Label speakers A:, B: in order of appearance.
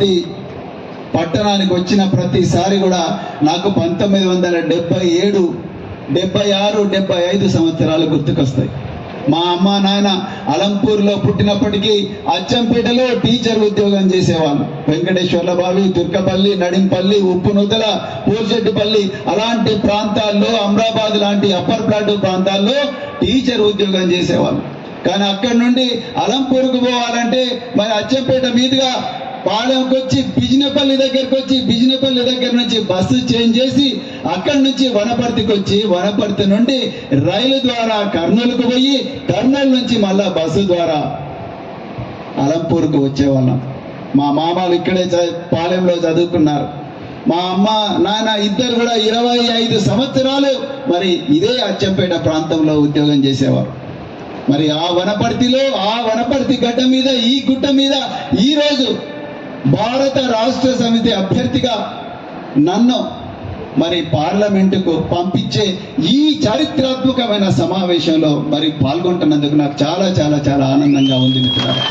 A: వనపర్తి పట్టణానికి వచ్చిన ప్రతిసారి కూడా నాకు పంతొమ్మిది వందల డెబ్బై ఏడు డెబ్బై ఆరు డెబ్బై ఐదు సంవత్సరాలు గుర్తుకొస్తాయి. మా అమ్మ నాయన అలంపూర్లో పుట్టినప్పటికీ అచ్చంపేటలో టీచర్ ఉద్యోగం చేసేవాళ్ళు. వెంకటేశ్వర్ల బావి దుర్గపల్లి నడింపల్లి ఉప్పునుదల పూర్చెట్టుపల్లి అలాంటి ప్రాంతాల్లో అమరాబాద్ లాంటి అప్పర్ ప్లాటు ప్రాంతాల్లో టీచర్ ఉద్యోగం చేసేవాళ్ళు. కానీ అక్కడి నుండి అలంపూర్కు పోవాలంటే మరి అచ్చంపేట మీదుగా పాలెంకి వచ్చి బిజినపల్లి దగ్గరికి వచ్చి బిజినపల్లి దగ్గర నుంచి బస్సు చేంజ్ చేసి అక్కడి నుంచి వనపర్తికి వచ్చి వనపర్తి నుండి రైలు ద్వారా కర్నూలుకు పోయి కర్నూలు నుంచి మళ్ళా బస్సు ద్వారా అలంపూర్కు వచ్చేవాళ్ళం. మా మామలు ఇక్కడే పాలెంలో చదువుకున్నారు. మా అమ్మ నాన్న ఇద్దరు కూడా ఇరవై ఐదు సంవత్సరాలు మరి ఇదే అచ్చంపేట ప్రాంతంలో ఉద్యోగం చేసేవారు. మరి ఆ వనపర్తిలో ఆ వనపర్తి గడ్డ మీద ఈ గుట్ట మీద ఈ రోజు భారత రాష్ట్ర సమితి అభ్యర్థిగా నన్ను మరి పార్లమెంటుకు పంపించే ఈ చారిత్రాత్మకమైన సమావేశంలో మరి పాల్గొంటున్నందుకు నాకు చాలా చాలా చాలా ఆనందంగా ఉంది మిత్రులారా.